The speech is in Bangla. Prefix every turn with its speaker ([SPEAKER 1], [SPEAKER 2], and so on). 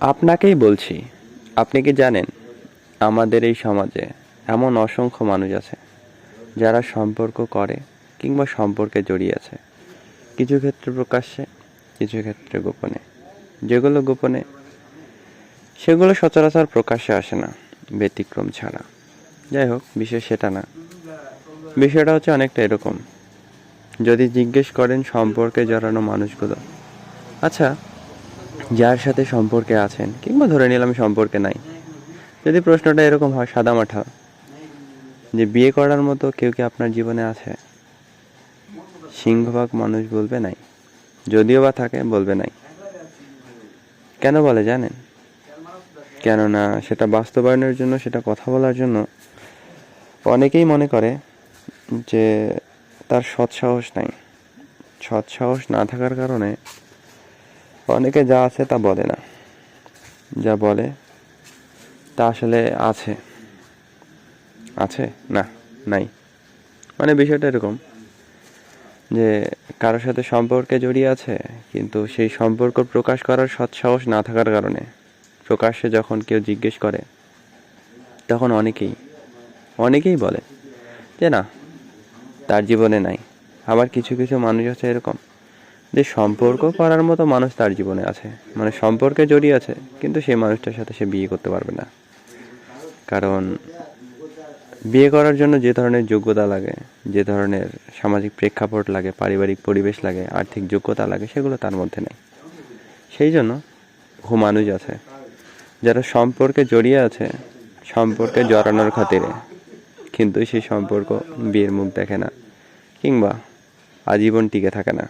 [SPEAKER 1] আপনাকেই বলছি, আপনি কি জানেন, আমাদের এই সমাজে এমন অসংখ্য মানুষ আছে, যারা সম্পর্ক করে কিংবা সম্পর্কে জড়িয়ে আছে। কিছু ক্ষেত্রে প্রকাশ্যে, কিছু ক্ষেত্রে গোপনে। যেগুলো গোপনে, সেগুলো সচরাচর প্রকাশ্যে আসে না, ব্যতিক্রম ছাড়া। যাই হোক বিষয় সেটা না। বিষয়টা হচ্ছে অনেকটা এরকম। যদি জিজ্ঞেস করেন সম্পর্কে জড়ানো মানুষগুলো আচ্ছা যার সাথে সম্পর্কে আছেন, কিংবা ধরে নিলাম সম্পর্কে নাই। যদি প্রশ্নটা এরকম হয় সাদামাঠা যে বিয়ে করার মতো কেউ কি আপনার জীবনে আছে? সিংহভাগ মানুষ বলবে নাই। যদিও বা থাকে, বলবে নাই। কেন বলে জানেন? কেননা সেটা বাস্তবায়নের জন্য, সেটা কথা বলার জন্য। অনেকেই মনে করে যে তার সৎসাহস নাই। সৎসাহস না থাকার কারণে অনেকে যা আছে তা বলে না। যা বলে, তা আসলে আছে। আছে? না, নাই। মানে বিষয়টা এরকম যে, কারোর সাথে সম্পর্কে জড়িয়ে আছে, কিন্তু সেই সম্পর্ক প্রকাশ করার সৎসাহস না থাকার কারণে প্রকাশ্যে যখন কেউ জিজ্ঞেস করে, তখন অনেকেই অনেকেই বলে যে, না, তার জীবনে নাই। আবার কিছু কিছু মানুষ আছে এরকম। যে সম্পর্ক করার মতো মানুষ তার জীবনে আছে। মানে সম্পর্কে জড়িয়ে আছে, কিন্তু সেই মানুষটার সাথে সে বিয়ে করতে পারবে না। কারণ বিয়ে করার জন্য যে ধরনের যোগ্যতা লাগে, যে ধরনের সামাজিক প্রেক্ষাপট লাগে, পারিবারিক পরিবেশ লাগে, আর্থিক যোগ্যতা লাগে, সেগুলো তার মধ্যে নেই। সেই জন্য বহু মানুষ আছে, যারা সম্পর্কে জড়িয়ে আছে, সম্পর্কে জড়ানোর খাতিরে। কিন্তু সেই সম্পর্ক বিয়ের মুখ দেখে না, কিংবা আজীবন টিকে থাকে না।